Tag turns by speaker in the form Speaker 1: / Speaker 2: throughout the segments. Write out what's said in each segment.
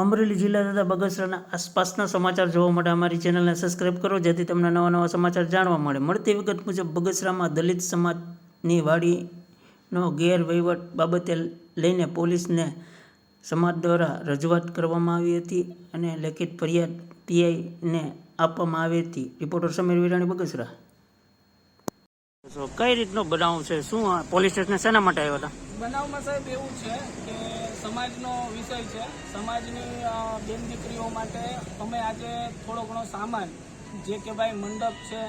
Speaker 1: અમરેલી જિલ્લા તથા બગસરાના આસપાસના સમાચાર જોવા માટે અમારી ચેનલને સબસ્ક્રાઇબ કરો જેથી તમને નવા નવા સમાચાર જાણવા મળે. મળતી વિગત મુજબ બગસરામાં દલિત સમાજની વાડીનો ગેરવહીવટ બાબતે લઈને પોલીસને સમાજ દ્વારા રજૂઆત કરવામાં આવી હતી અને લેખિત ફરિયાદ પીઆઈને આપવામાં આવી હતી. રિપોર્ટર સમીર વિરાણી બગસરા. કઈ રીતનો બનાવ છે? શું આ પોલીસ સ્ટેશન શેના માટે આવ્યા હતા?
Speaker 2: બનાવમાં સાહેબ એવું છે કે સમાજનો વિષય છે. સમાજની બેન દીકરીઓ માટે અમે આજે થોડો ઘણો સામાન, જે કે ભાઈ મંડપ છે,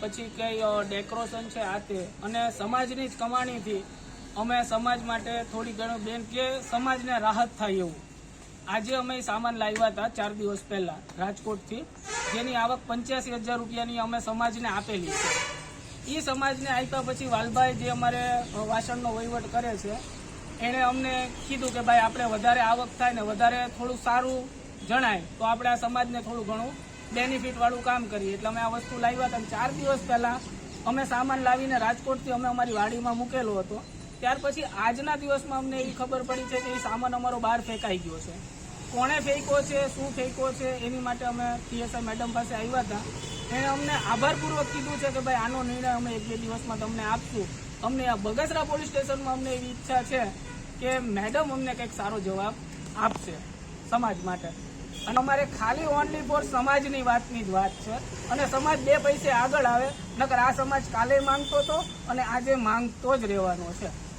Speaker 2: પછી કંઈ ડેકોરેશન છે આ તે. અને સમાજની જ કમાણીથી અમે સમાજ માટે થોડી ઘણું, બેન કે સમાજને રાહત થાય એવું. આજે અમે સામાન લાવ્યા હતા ચાર દિવસ પહેલાં, રાજકોટથી. જેની આવક પંચ્યાસી હજાર રૂપિયાની અમે સમાજને આપેલી છે. એ સમાજને આપ્યા પછી વાલભાઈ જે અમારે વાસણનો વહીવટ કરે છે એણે અમને કીધું કે ભાઈ આપણે વધારે આવક થાય ને વધારે થોડું સારું જણાય, તો આપણે આ સમાજને થોડું ઘણું બેનિફિટ વાળું કામ કરીએ. એટલે અમે આ વસ્તુ લાવ્યા હતા અને ચાર દિવસ પહેલાં અમે સામાન લાવીને રાજકોટથી અમે અમારી વાડીમાં મૂકેલો હતો. ત્યાર પછી આજના દિવસમાં અમને એવી ખબર પડી છે કે એ સામાન અમારો બહાર ફેંકાઈ ગયો છે. કોણે ફેંક્યો છે, શું ફેંક્યો છે, એની માટે અમે પીએસઆઈ મેડમ પાસે આવ્યા હતા. એણે અમને આભારપૂર્વક કીધું છે કે ભાઈ આનો નિર્ણય અમે એક બે દિવસમાં તમને આપશું. અમને આ બગસરા પોલીસ સ્ટેશનમાં અમને એવી ઈચ્છા છે કે મેડમ અમને કંઈક સારો જવાબ આપશે સમાજ માટે. અને અમારે ખાલી ઓનલી ફોર સમાજની વાતની જ વાત છે. અને સમાજ બે પૈસે આગળ આવે, નકર આ સમાજ કાલે માંગતો હતો અને આજે માંગતો જ રહેવાનો છે.